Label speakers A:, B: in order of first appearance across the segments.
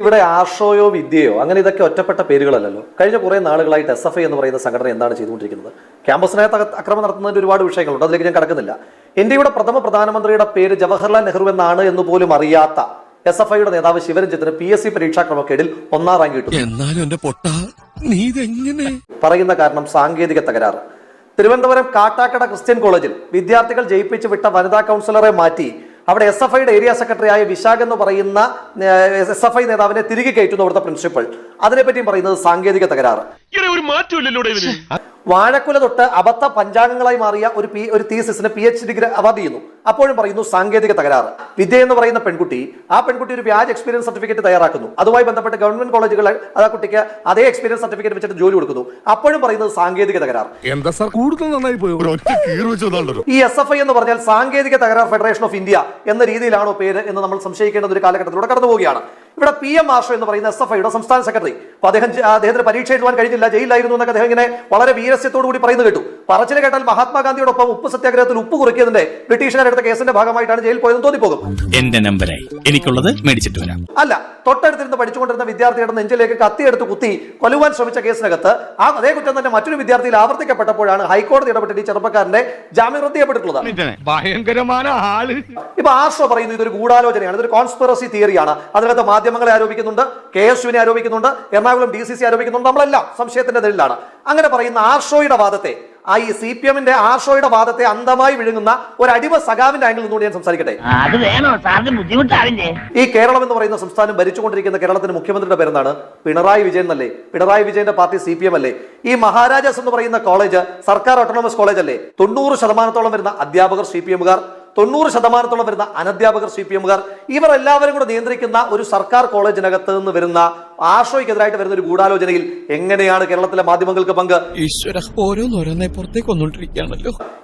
A: ഇവിടെ ആർഷോയോ വിദ്യയോ അങ്ങനെ ഇതൊക്കെ ഒറ്റപ്പെട്ട പേരുകളല്ലല്ലോ. കഴിഞ്ഞ കുറേ നാളുകളായിട്ട് എസ് എഫ് ഐ എന്ന് പറയുന്ന സംഘടന എന്താണ് ചെയ്തുകൊണ്ടിരിക്കുന്നത്? ക്യാമ്പസിനകത്ത് അക- അക്രമം നടത്തുന്നതിന് ഒരുപാട് വിഷയങ്ങളുണ്ട്. അതിലേക്ക് ഞാൻ കടക്കുന്നില്ല. ഇന്ത്യയുടെ പ്രഥമ പ്രധാനമന്ത്രിയുടെ പേര് ജവഹർലാൽ നെഹ്റു എന്നാണ് എന്ന് പോലും അറിയാത്ത എസ് എഫ് ഐയുടെ നേതാവ് ശിവരഞ്ജിത്തിന് പി എസ് സി പരീക്ഷാ ക്രമക്കേടിൽ ഒന്നാം റാങ്ക് കിട്ടും.
B: എന്നാലും എന്റെ പൊട്ട നീ ഇതെങ്ങനെ?
A: പറയുന്ന കാരണം സാങ്കേതിക തകരാറ്. തിരുവനന്തപുരം കാട്ടാക്കട ക്രിസ്ത്യൻ കോളേജിൽ വിദ്യാർത്ഥികൾ ജയിപ്പിച്ച് വിട്ട വനിതാ കൗൺസിലറെ മാറ്റി അവിടെ എസ് എഫ് ഐയുടെ ഏരിയ സെക്രട്ടറിയായ വിശാഖ് എന്ന് പറയുന്ന എസ് എഫ് ഐ നേതാവിനെ തിരികെ കയറ്റുന്നു അവിടുത്തെ പ്രിൻസിപ്പൽ. അതിനെപ്പറ്റിയും പറയുന്നത് സാങ്കേതിക തകരാറ്. വാഴക്കുല തൊട്ട് അബദ്ധ പഞ്ചാംഗങ്ങളായി മാറിയ ഒരു പി ഒരു തീസിസിന് പി എച്ച് ഡിഗ്രി അവാർഡ് ചെയ്യുന്നു. അപ്പോഴും പറയുന്നു സാങ്കേതിക തകരാറ്. വിദ്യ എന്ന് പറയുന്ന പെൺകുട്ടി ആ പെൺകുട്ടി ഒരു വ്യാജ് എക്സ്പീരിയൻസ് സർട്ടിഫിക്കറ്റ് തയ്യാറാക്കുന്നു. അതുമായി ബന്ധപ്പെട്ട് ഗവൺമെന്റ് കോളേജുകൾ ആ കുട്ടിക്ക് അതേ എക്സ്പീരിയൻസ് സർട്ടിഫിക്കറ്റ് വെച്ചിട്ട് ജോലി കൊടുക്കുന്നു. അപ്പോഴും പറയുന്നത് സാങ്കേതിക തകരാർ
B: എന്താ സാർ കൂടുതൽ നന്നായി
A: ഈ എസ് എഫ് ഐ എന്ന് പറഞ്ഞാൽ സാങ്കേതിക തകരാർ ഫെഡറേഷൻ ഓഫ് ഇന്ത്യ എന്ന രീതിയിലാണോ പേര് എന്ന് നമ്മൾ സംശയിക്കേണ്ട ഒരു കാലഘട്ടത്തിലൂടെ കടന്നു പോവുകയാണ്. ഇവിടെ പി എം ആർഷോ എന്ന് പറയുന്ന എസ് എഫ് ഐയുടെ സംസ്ഥാന സെക്രട്ടറി അപ്പൊ അദ്ദേഹം അദ്ദേഹത്തിന് പരീക്ഷ എഴുതുവാൻ കഴിഞ്ഞില്ല ജയിലിലായിരുന്നു എന്നൊക്കെ അദ്ദേഹം ഇങ്ങനെ വളരെ വീരസ്യത്തോടു കൂടി പറയുന്നത് കേട്ടു. പറച്ചിൽ കേട്ടാൽ മഹാത്മാഗാന്ധിയോടൊപ്പം ഉപ്പ് സത്യാഗ്രഹത്തിൽ ഉപ്പ് കുറിക്കിയതിന്റെ ബ്രിട്ടീഷുകാരെടുത്ത കേസിന്റെ ഭാഗമായിട്ടാണ് ജയിലിൽ പോയതെന്ന് തോന്നിപ്പോകും.
C: എന്റെ നമ്പറായി എനിക്കുള്ളത് മേടിച്ചിട്ട് വരാം
A: അല്ല തൊട്ടടുത്തിരുന്ന് പഠിച്ചുകൊണ്ടിരുന്ന വിദ്യാർത്ഥിയുടെ നെഞ്ചിലേക്ക് കത്തിയെടുത്ത് കുത്തി കൊല്ലുവാൻ ശ്രമിച്ച കേസിനകത്ത് ആ അതേ കുറ്റം തന്നെ മറ്റൊരു വിദ്യാർത്ഥിയിൽ ആവർത്തിക്കപ്പെട്ടപ്പോഴാണ് ഹൈക്കോടതി ഇടപെട്ടിട്ട് ഈ ചെറുപ്പക്കാരന്റെ ജാമ്യം റദ്ദ് ചെയ്യപ്പെട്ടിട്ടുള്ളത്
B: ഭയങ്കരമായ ആൾ.
A: ഇപ്പൊ ആർഷ പറയുന്നു ഇതൊരു ഗൂഢാലോചനയാണ് ഇതൊരു കോൺസ്പിറസി തിയറിയാണ് അതിനകത്ത് മാധ്യമങ്ങളെ ആരോപിക്കുന്നുണ്ട് കെ എസ് യുവിനെ ആരോപിക്കുന്നുണ്ട് എറണാകുളം ഡി സി സി ആരോപിക്കുന്നുണ്ട് നമ്മളെല്ലാം സംശയത്തിന്റെ നിഴലിലാണ്. അങ്ങനെ പറയുന്ന ആർഷോയുടെ വാദത്തെ ആ ഈ സി പി എമ്മിന്റെ ആർഷോയുടെ വാദത്തെ അന്തമായി വിഴുങ്ങുന്ന ഒരു അടിമ സഖാവിന്റെ ആംഗിൾ നിന്നുകൊണ്ട് ഞാൻ സംസാരിക്കട്ടെ? ഈ കേരളം എന്ന് പറയുന്ന സംസ്ഥാനം ഭരിച്ചുകൊണ്ടിരിക്കുന്ന കേരളത്തിന്റെ മുഖ്യമന്ത്രിയുടെ പേരെന്താണ്? പിണറായി വിജയൻ എന്നല്ലേ? പിണറായി വിജയന്റെ പാർട്ടി സി പി എം അല്ലേ? ഈ മഹാരാജാസ് എന്ന് പറയുന്ന കോളേജ് സർക്കാർ ഓട്ടോണമസ് കോളേജ് അല്ലേ തൊണ്ണൂറ് ശതമാനത്തോളം വരുന്ന അധ്യാപകർ സി പി എമ്മുകാർ. തൊണ്ണൂറ് ശതമാനത്തോളം വരുന്ന അനധ്യാപകർ സി പി എമ്മുകാർ ഇവർ എല്ലാവരും കൂടെ നിയന്ത്രിക്കുന്ന ഒരു സർക്കാർ കോളേജിനകത്ത് നിന്ന് വരുന്ന ആശ്രയിക്കെതിരായിട്ട് വരുന്ന ഒരു ഗൂഢാലോചനയിൽ എങ്ങനെയാണ് കേരളത്തിലെ മാധ്യമങ്ങൾക്ക് പങ്ക്?
B: പുറത്തേക്ക്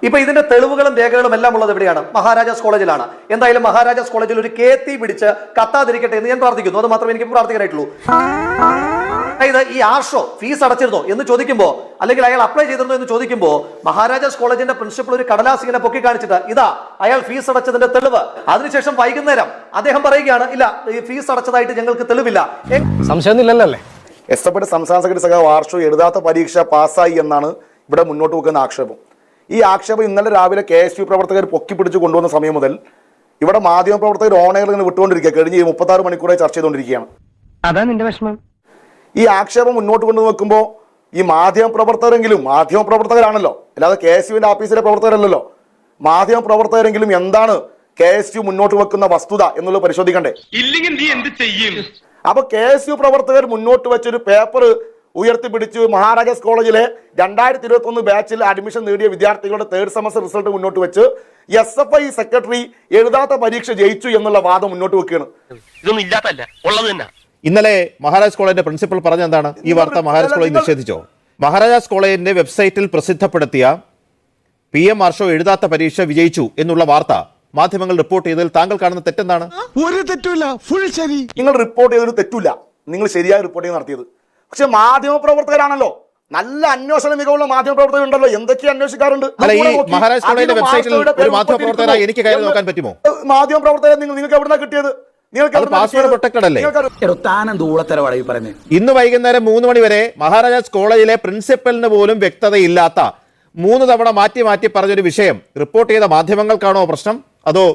A: ഇപ്പൊ ഇതിന്റെ തെളിവുകളും രേഖകളും എല്ലാം ഉള്ളത് എവിടെയാണ്? മഹാരാജാസ് കോളേജിലാണ്. എന്തായാലും മഹാരാജാസ് കോളേജിൽ ഒരു കേത്തി പിടിച്ച് കത്താതിരിക്കട്ടെ എന്ന് ഞാൻ പ്രാർത്ഥിക്കുന്നു. അത് മാത്രമേ എനിക്ക് പ്രാർത്ഥിക്കാനായിട്ടുള്ളൂ. അതായത് ഈ ആർഷോ ഫീസ് അടച്ചിരുന്നോ എന്ന് ചോദിക്കുമ്പോൾ അല്ലെങ്കിൽ അയാൾ അപ്ലൈ ചെയ്തിരുന്നോ എന്ന് ചോദിക്കുമ്പോൾ മഹാരാജാസ് കോളേജിന്റെ പ്രിൻസിപ്പൾ ഒരു കടലാസ് ഇങ്ങനെ പൊക്കി കാണിച്ചിട്ട് ഇതാ അയാൾ ഫീസ് അടച്ചതിന്റെ തെളിവ്. അതിനുശേഷം വൈകുന്നേരം അദ്ദേഹം പറയുകയാണ് ഇല്ല ഈ ഫീസ് അടച്ചതായിട്ട് ഞങ്ങൾക്ക് തെളിവില്ല.
D: സംശയമൊന്നുമില്ലല്ലേ
E: എസ് എഫ് സംസ്ഥാന സെക്രട്ടറി സഖാവ് ആർഷോ എഴുതാത്ത പരീക്ഷ പാസ്സായി എന്നാണ് ഇവിടെ മുന്നോട്ട് വെക്കുന്ന ആക്ഷേപം. ഈ ആക്ഷേപം ഇന്നലെ രാവിലെ കെ എസ് യു പ്രവർത്തകർ പൊക്കിപ്പിടിച്ച് കൊണ്ടുവന്ന സമയം മുതൽ ഇവിടെ മാധ്യമ പ്രവർത്തകർ ഓണയിൽ ഇങ്ങനെ വിട്ടുകൊണ്ടിരിക്കുക. കഴിഞ്ഞ് മുപ്പത്തി ആറ് മണിക്കൂറായി ചർച്ച ചെയ്തുകൊണ്ടിരിക്കുകയാണ്.
F: അതാ നിന്റെ വിഷമം.
E: ഈ ആക്ഷേപം മുന്നോട്ട് കൊണ്ടു വെക്കുമ്പോൾ ഈ മാധ്യമ പ്രവർത്തകരെങ്കിലും മാധ്യമ പ്രവർത്തകരാണല്ലോ. അല്ലാതെ കെ എസ് യുവിന്റെ ഓഫീസിലെ പ്രവർത്തകരല്ലല്ലോ. മാധ്യമ പ്രവർത്തകരെങ്കിലും എന്താണ് കെ എസ് യു മുന്നോട്ട് വെക്കുന്ന വസ്തുത എന്നുള്ളത് പരിശോധിക്കണ്ടേ?
B: ഇല്ലെങ്കിൽ നീ എന്ത് ചെയ്യും?
E: അപ്പൊ കെ എസ് യു പ്രവർത്തകർ മുന്നോട്ട് വെച്ചൊരു പേപ്പർ ഉയർത്തിപ്പിടിച്ച് മഹാരാജാസ് കോളേജിലെ രണ്ടായിരത്തി ഇരുപത്തി ഒന്ന് ബാച്ചിൽ അഡ്മിഷൻ നേടിയ വിദ്യാർത്ഥികളുടെ തേർഡ് സെമസ്റ്റർ റിസൾട്ട് മുന്നോട്ട് വെച്ച് എസ് എഫ് ഐ സെക്രട്ടറി എഴുതാത്ത പരീക്ഷ ജയിച്ചു എന്നുള്ള വാദം മുന്നോട്ട് വെക്കുകയാണ്.
G: ഇതൊന്നും ഇല്ലാത്തല്ല ഉള്ളത് തന്നെ.
H: ഇന്നലെ മഹാരാജ് കോളേജിന്റെ പ്രിൻസിപ്പൽ പറഞ്ഞ എന്താണ് ഈ വാർത്ത മഹാരാജ് കോളേജ് നിഷേധിച്ചോ? മഹാരാജാസ് കോളേജിന്റെ വെബ്സൈറ്റിൽ പ്രസിദ്ധപ്പെടുത്തിയ പി എം ആർഷോ എഴുതാത്ത പരീക്ഷ വിജയിച്ചു എന്നുള്ള വാർത്ത മാധ്യമങ്ങൾ റിപ്പോർട്ട് ചെയ്തതിൽ താങ്കൾ കാണുന്ന തെറ്റെന്താണ്?
B: ഒരു തെറ്റുമില്ല. ഫുൾ ശരി.
E: നിങ്ങൾ റിപ്പോർട്ട് ചെയ്തൊരു തെറ്റില്ല നിങ്ങൾ ശരിയായ റിപ്പോർട്ടിംഗ് നടത്തിയത്. പക്ഷെ മാധ്യമ പ്രവർത്തകരാണല്ലോ നല്ല അന്വേഷണ മികവുള്ള മാധ്യമ പ്രവർത്തകർ ഉണ്ടല്ലോ. എന്തൊക്കെ അന്വേഷിക്കാറുണ്ട്.
H: കോളേജിന്റെ വെബ്സൈറ്റിൽ ഒരു
E: മാധ്യമപ്രവർത്തകരായി
H: മാധ്യമ എനിക്ക് കയറി നോക്കാൻ പറ്റുമോ?
E: മാധ്യമപ്രവർത്തകരെ നിങ്ങൾ നിങ്ങൾക്ക് എവിടെന്നാ കിട്ടിയത്? നിങ്ങൾക്ക്
H: അത്
E: എവിടുന്നാ
H: password അല്ലേ? ഇന്ന് വൈകുന്നേരം മൂന്ന് മണി വരെ മഹാരാജാസ് കോളേജിലെ പ്രിൻസിപ്പലിന് പോലും വ്യക്തതയില്ലാത്ത മൂന്ന് തവണ മാറ്റി മാറ്റി പറഞ്ഞൊരു വിഷയം റിപ്പോർട്ട് ചെയ്ത മാധ്യമങ്ങൾക്കാണോ പ്രശ്നം? അതോ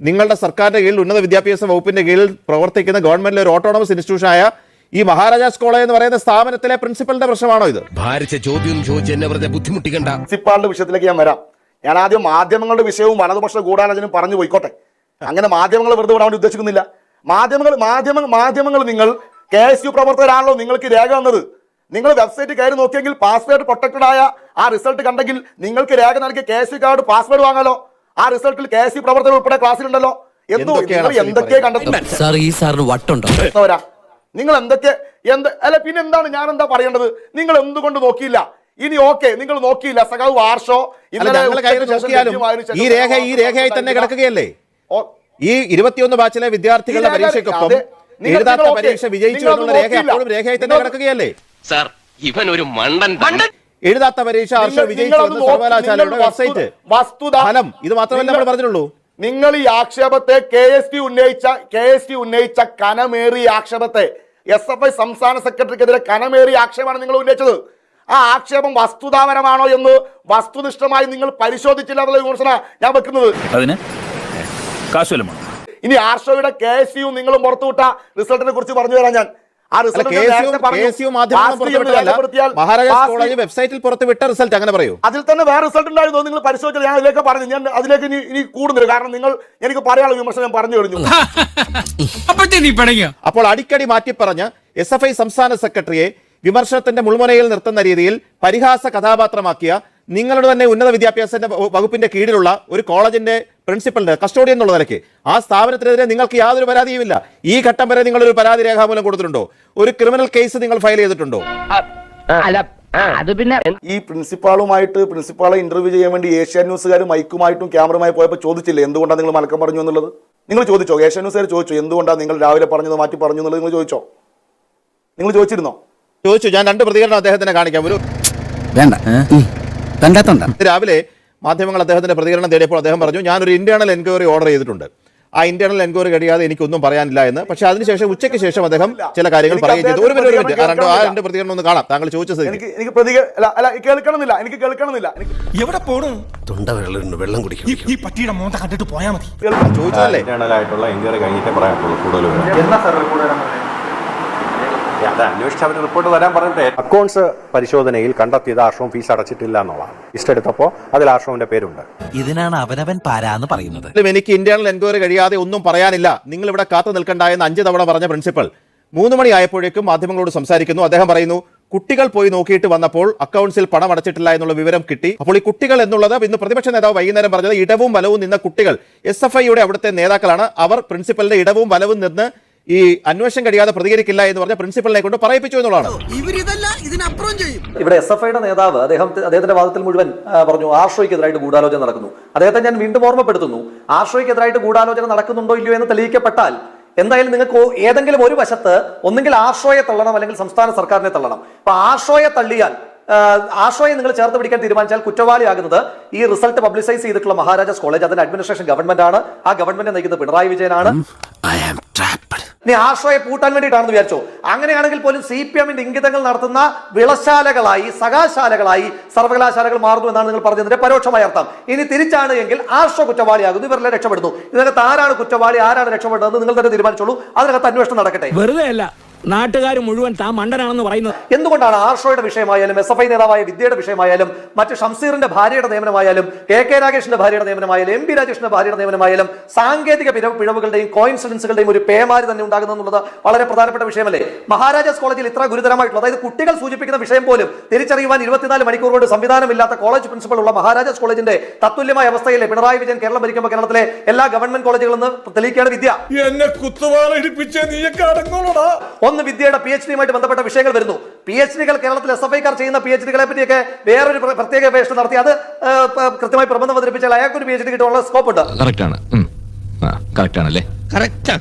H: നിങ്ങളുടെ സർക്കാരിന്റെ കീഴിൽ ഉന്നത വിദ്യാഭ്യാസ വകുപ്പിന്റെ കീഴിൽ പ്രവർത്തിക്കുന്ന ഗവൺമെന്റിലെ ഒരു ഓട്ടോണമസ് ഇൻസ്റ്റിറ്റ്യൂഷനായ ഈ മഹാരാജാസ് കോളേജ് എന്ന് പറയുന്ന സ്ഥാപനത്തിലെ പ്രിൻസിപ്പലിന്റെ പ്രശ്നമാണോ ഇത്?
B: ഭാരിച്ച ചോദ്യം ചോദിച്ച് എന്നെ വെറുതെ ബുദ്ധിമുട്ടിക്കണ്ട.
E: പ്രിൻസിപ്പാളിന്റെ വിഷയത്തിലേക്ക് ഞാൻ വരാം. ഞാൻ ആദ്യം മാധ്യമങ്ങളുടെ വിഷയവും വലതുപക്ഷ ഗൂഢാലോചനയും പറഞ്ഞു പോയിക്കോട്ടെ. അങ്ങനെ മാധ്യമങ്ങൾ വെറുതെ വിടാൻ വേണ്ടി ഉദ്ദേശിക്കുന്നില്ല. മാധ്യമങ്ങൾ മാധ്യമ മാധ്യമങ്ങൾ നിങ്ങൾ കെ എസ് യു പ്രവർത്തകരാണല്ലോ നിങ്ങൾക്ക് രേഖ വന്നത് നിങ്ങൾ വെബ്സൈറ്റ് കയറി നോക്കിയെങ്കിൽ പാസ്വേഡ് പ്രൊട്ടക്റ്റഡ് ആയ ആ റിസൾട്ട് കണ്ടെങ്കിൽ നിങ്ങൾക്ക് രേഖ നൽകിയ K S U card password വാങ്ങാലോ. ആ റിസൾട്ടിൽ കെ എസ് യു പ്രവർത്തകർ ഉൾപ്പെടെ ക്ലാസ്സിലുണ്ടല്ലോ എന്തോ നിങ്ങൾ എന്തൊക്കെ
H: കണ്ടെത്തുന്നവരാ
E: കണ്ടെത്തും?
D: ഈ സാറിന് വട്ടുണ്ടോ?
E: വരാ നിങ്ങൾ എന്തൊക്കെ എന്ത് അല്ല പിന്നെ എന്താണ് ഞാൻ എന്താ പറയേണ്ടത്? നിങ്ങൾ എന്തുകൊണ്ട് നോക്കിയില്ല? ഇനി ഓക്കെ നിങ്ങൾ നോക്കിയില്ല. സഖാവ് വാർഷോ ഇന്നലെ
H: ഈ രേഖ ഈ രേഖയായി തന്നെ കിടക്കുകയല്ലേ? ഈ ഇരുപത്തിയൊന്ന് ബാച്ചിലെ വിദ്യാർത്ഥികളുടെ പരീക്ഷയ്ക്കൊപ്പം എഴുതാത്ത പരീക്ഷ വിജയിച്ചു എന്നുള്ള രേഖ. അപ്പോഴും രേഖയായി തന്നെ കിടക്കുകയല്ലേ?
G: സാർ ഇവൻ ഒരു മണ്ടൻ?
H: എഴുതാത്ത പരീക്ഷ ഹർഷ വിജയിച്ചു എന്ന് സർവകലാശാലയുടെ
E: വസ്തു-
H: വെബ്സൈറ്റ്.
E: വസ്തുത
H: ഫലം ഇത് മാത്രമല്ല നമ്മൾ പറഞ്ഞിട്ടുള്ളൂ
E: നിങ്ങൾ ഈ ആക്ഷേപത്തെ കെ എസ് ടി ഉന്നയിച്ച കെ എസ് ടി ഉന്നയിച്ച കനമേറിയ ആക്ഷേപത്തെ എസ് എഫ് ഐ സംസ്ഥാന സെക്രട്ടറിക്കെതിരെ കനമേറിയ ആക്ഷേപമാണ് നിങ്ങൾ ഉന്നയിച്ചത്. ആ ആക്ഷേപം വസ്തുതാപരമാണോ എന്ന് വസ്തുനിഷ്ഠമായി നിങ്ങൾ പരിശോധിച്ചില്ല എന്നുള്ള വിമർശന ഞാൻ വെക്കുന്നത്.
C: അതിന്
E: ഇനി ആർഷോയുടെ കെ എസ് യു നിങ്ങളും പുറത്തുവിട്ട റിസൾട്ടിനെ കുറിച്ച് പറഞ്ഞു തരാം ഞാൻ.
H: മഹാരാജാസ് കോളേജ് വെബ്സൈറ്റിൽ പുറത്തുവിട്ട റിസൾട്ട് അങ്ങനെ പറയൂ.
E: അതിൽ തന്നെ വേറെ റിസൾട്ട് ഉണ്ടായിരുന്നു നിങ്ങൾ പരിശോധിച്ചത് ഞാൻ അതിലേക്ക് പറഞ്ഞു. ഞാൻ അതിലേക്ക് ഇനി കൂടുന്നില്ല. കാരണം നിങ്ങൾ എനിക്ക് പറയാനുള്ള വിമർശനം ഞാൻ പറഞ്ഞു കഴിഞ്ഞു.
H: അപ്പോൾ അടിക്കടി മാറ്റി പറഞ്ഞ് എസ് എഫ് ഐ സംസ്ഥാന സെക്രട്ടറിയെ വിമർശനത്തിന്റെ മുൾമുനയിൽ നിർത്തുന്ന രീതിയിൽ പരിഹാസ കഥാപാത്രമാക്കിയ നിങ്ങളുടെ തന്നെ ഉന്നത വിദ്യാഭ്യാസ വകുപ്പിന്റെ കീഴിലുള്ള ഒരു കോളേജിന്റെ പ്രിൻസിപ്പലിന്റെ കസ്റ്റോഡിയൻ എന്നുള്ള നിലയ്ക്ക് ആ സ്ഥാപനത്തിനെതിരെ നിങ്ങൾക്ക് യാതൊരു പരാതിയുമില്ല. ഈ ഘട്ടം വരെ നിങ്ങൾ ഒരു പരാതി രേഖാമൂലം കൊടുത്തിട്ടുണ്ടോ? ഒരു ക്രിമിനൽ കേസ് നിങ്ങൾ ഫയൽ ചെയ്തിട്ടുണ്ടോ?
F: അത് പിന്നെ
E: ഈ പ്രിൻസിപ്പാളുമായിട്ട് പ്രിൻസിപ്പാളെ ഇന്റർവ്യൂ ചെയ്യാൻ വേണ്ടി ഏഷ്യ ന്യൂസുകാർ മൈക്കുമായിട്ടും ക്യാമറയുമായി പോയപ്പോൾ ചോദിച്ചില്ലേ എന്തുകൊണ്ടാണ് നിങ്ങൾ മലക്കം പറഞ്ഞു എന്നുള്ളത്? നിങ്ങൾ ചോദിച്ചോ? ഏഷ്യ ന്യൂസുകാർ ചോദിച്ചോ? എന്തുകൊണ്ടാണ് നിങ്ങൾ രാവിലെ പറഞ്ഞത് മാറ്റി പറഞ്ഞു എന്നുള്ളത് നിങ്ങൾ ചോദിച്ചോ? നിങ്ങൾ ചോദിച്ചിരുന്നോ?
H: ചോദിച്ചു ഞാൻ രണ്ട് പ്രതികരണം അദ്ദേഹത്തിനെ കാണിക്കാം. ഒരു
D: വേണ്ട. കണ്ടാത്തണ്ട.
H: രാവിലെ മാധ്യമങ്ങൾ അദ്ദേഹത്തിന്റെ പ്രതികരണം തേടിയപ്പോൾ അദ്ദേഹം പറഞ്ഞു ഞാനൊരു ഇന്റേണൽ എൻക്വയറി ഓർഡർ ചെയ്തിട്ടുണ്ട്. ആ ഇന്റേണൽ എൻക്വയറി കഴിയാതെ എനിക്കൊന്നും പറയാനില്ല എന്ന്. പക്ഷേ അതിനുശേഷം ഉച്ചയ്ക്ക് ശേഷം അദ്ദേഹം ചില കാര്യങ്ങൾ പറയുകയും ചെയ്തു. ഒരു മിനിറ്റ് ഒരു മിനിറ്റ്. ആ എന്റെ ആ രണ്ട് പ്രതികരണം ഒന്ന് കാണാം. താങ്കൾ ചോദിച്ചത്
E: എനിക്ക് എനിക്ക് പ്രതിക അല്ല അല്ല കേൾക്കണമെന്നില്ല. എനിക്ക് കേൾക്കണമെന്നില്ല.
B: എവിടെ പോണു?
D: തൊണ്ട വെള്ളം
B: ഈ പട്ടിയുടെ മോന്ത കണ്ടിട്ട് പോയാ മതി.
H: ചോദിച്ചതല്ലേ
I: എൻക്വയറി കഴിഞ്ഞിട്ടേ പറയാൻ കൂടുതൽ. അത് അന്വേഷിച്ച് അവർ റിപ്പോർട്ട് തരാൻ പറഞ്ഞിട്ട്. അക്കൗണ്ട്സ് പരിശോധനയിൽ കണ്ടെത്തിയത് ആശ്രമം ഫീസ് അടച്ചിട്ടില്ല എന്നുള്ളതാണ്. ലിസ്റ്റ് എടുത്തപ്പോൾ അതിൽ ആശ്രമിന്റെ പേരുണ്ട്.
D: ഇതിനാണ് അവനവൻ പാരാന്ന് പറയുന്നത്.
H: എനിക്ക് ഇന്റേണൽ എൻക്വയറി കഴിയാതെ ഒന്നും പറയാനില്ല. നിങ്ങൾ ഇവിടെ കാത്തു നിൽക്കണ്ട എന്ന് അഞ്ച് തവണ പറഞ്ഞ പ്രിൻസിപ്പൽ. മൂന്ന് മണി ആയപ്പോഴേക്കും മാധ്യമങ്ങളോട് സംസാരിക്കുന്നു. അദ്ദേഹം പറയുന്നു കുട്ടികൾ പോയി നോക്കിയിട്ട് വന്നപ്പോൾ അക്കൗണ്ട്സിൽ പണം അടച്ചിട്ടില്ല എന്നുള്ള വിവരം കിട്ടി. അപ്പോൾ ഈ കുട്ടികൾ എന്നുള്ളത് ഇന്ന് പ്രതിപക്ഷ നേതാവ് വൈകുന്നേരം പറഞ്ഞത് ഇടവും വലവും നിന്ന കുട്ടികൾ. എസ് എഫ് ഐയുടെ അവിടുത്തെ നേതാക്കളാണ്. അവർ പ്രിൻസിപ്പലിന്റെ ഇടവും വലവും നിന്ന് ഈ അന്വേഷണം കഴിയാതെ പ്രതികരിക്കില്ല എന്ന് പറഞ്ഞ പ്രിൻസിപ്പലിനെ കൊണ്ട് പറയിപ്പിച്ചു എന്നുള്ളതാണ്.
A: ഇവിടെ എസ് എഫ് ഐയുടെ നേതാവ് അദ്ദേഹം അദ്ദേഹത്തിന്റെ വാദത്തിൽ മുഴുവൻ പറഞ്ഞു ആശ്രയിക്കെതിരായിട്ട് ഗൂഢാലോചന നടക്കുന്നു. അദ്ദേഹത്തെ ഞാൻ വീണ്ടും ഓർമ്മപ്പെടുത്തുന്നു. ആശ്രയിക്കെതിരായിട്ട് ഗൂഢാലോചന നടക്കുന്നുണ്ടോ ഇല്ലയോ എന്ന് തെളിയിക്കപ്പെട്ടാൽ എന്തായാലും നിങ്ങൾക്ക് ഏതെങ്കിലും ഒരു വശത്ത് ഒന്നെങ്കിൽ ആശ്രയെ തള്ളണം അല്ലെങ്കിൽ സംസ്ഥാന സർക്കാരിനെ തള്ളണം. അപ്പൊ ആശ്രയെ തള്ളിയാൽ ആശ്രയം ആശ്രയെ നിങ്ങൾ ചേർത്ത് പിടിക്കാൻ തീരുമാനിച്ചാൽ കുറ്റവാളിയാകുന്നത് ഈ റിസൾട്ട് പബ്ലിസൈസ് ചെയ്തിട്ടുള്ള മഹാരാജാസ് കോളേജ്. അതിന്റെ അഡ്മിനിസ്ട്രേഷൻ ഗവൺമെന്റ് ആണ് ആ ഗവൺമെന്റ് നയിക്കുന്നത് പിണറായി വിജയനാണ്. ഇനി ആശ്രയെ പൂട്ടാൻ വേണ്ടിയിട്ടാണെന്ന് വിചാരിച്ചോ. അങ്ങനെയാണെങ്കിൽ പോലും സി പി എമ്മിന്റെ ഇംഗിതങ്ങൾ നടത്തുന്ന വിളശാലകളായി സകാശാലകളായി സർവകലാശാലകൾ മാറുന്നു എന്നാണ് നിങ്ങൾ പറഞ്ഞതിന്റെ പരോക്ഷമായ അർത്ഥം. ഇനി തിരിച്ചാണ് എങ്കിൽ ആശ്ര കുറ്റവാളിയാകുന്നു. ഇവരെല്ലാം രക്ഷപ്പെടുന്നു. ഇതിനകത്ത് ആരാണ് കുറ്റവാളി ആരാണ് രക്ഷപ്പെടുന്നത് നിങ്ങൾ തന്നെ തീരുമാനിച്ചോളൂ. അതിനകത്ത് അന്വേഷണം നടക്കട്ടെ.
F: വെറുതെ നാട്ടുകാർ മുഴുവൻ താൻ മണ്ടനാണെന്ന് പറയുന്നത്.
A: എന്തുകൊണ്ടാണ് ആർഷോയുടെ വിഷയമായാലും എസ് എഫ് ഐ നേതാവായ വിദ്യയുടെ വിഷയമായാലും മറ്റ് ഷംസീറിന്റെ ഭാര്യയുടെ നിയമനമായാലും കെ കെ രാകേഷിന്റെ ഭാര്യയുടെ നിയമനമായാലും എം പി രാജേഷിന്റെ ഭാര്യയുടെ നിയമനമായാലും സാങ്കേതിക പിഴവ് പിഴവുകളുടെയും കോയിൻസിഡൻസുകളുടെയും ഒരു പേമാരി തന്നെ ഉണ്ടാകുന്നുള്ളത് വളരെ പ്രധാനപ്പെട്ട വിഷയമല്ലേ? മഹാരാജാസ് കോളേജിൽ ഇത്ര ഗുരുതരമായിട്ടുള്ള അതായത് കുട്ടികൾ സൂചിപ്പിക്കുന്ന വിഷയം പോലും തിരിച്ചറിയുവാൻ ഇരുപത്തിനാല് മണിക്കൂർ കൊണ്ട് സംവിധാനമില്ലാത്ത കോളേജ് പ്രിൻസിപ്പൽ ഉള്ള മഹാരാജാസ് കോളേജിന്റെ തത്തുല്യമായ അവസ്ഥയിലെ പിണറായി വിജയൻ കേരളം ഭരിക്കുമ്പോൾ കേരളത്തിലെ എല്ലാ ഗവൺമെന്റ് കോളേജുകളിൽ നിന്ന് തെളിയിക്കുകയാണ് വിദ്യ.
B: എന്നെ കുത്തുവാള ഇടിപ്പിച്ച
A: ഒന്ന് വിദ്യയുടെ പി എച്ച് ഡിയുമായിട്ട് ബന്ധപ്പെട്ട വിഷയങ്ങൾ വരുന്നു. പി എച്ച് ഡികൾ കേരളത്തിൽ എസ് എഫ് ഐക്കാർ ചെയ്യുന്ന പി എച്ച് ഡികളെ പറ്റിയൊക്കെ വേറൊരു പ്ര- പ്രത്യേക അപേക്ഷ നടത്തി. അത് കൃത്യമായി പ്രബന്ധം അവതരിപ്പിച്ചാൽ അയാൾക്ക് ഒരു പി എച്ച് ഡി കിട്ടാനുള്ള സ്കോപ്പ് ഉണ്ട്.
C: കറക്റ്റ് ആണ്. കറക്റ്റ് ആണല്ലേ?
B: കറക്റ്റാ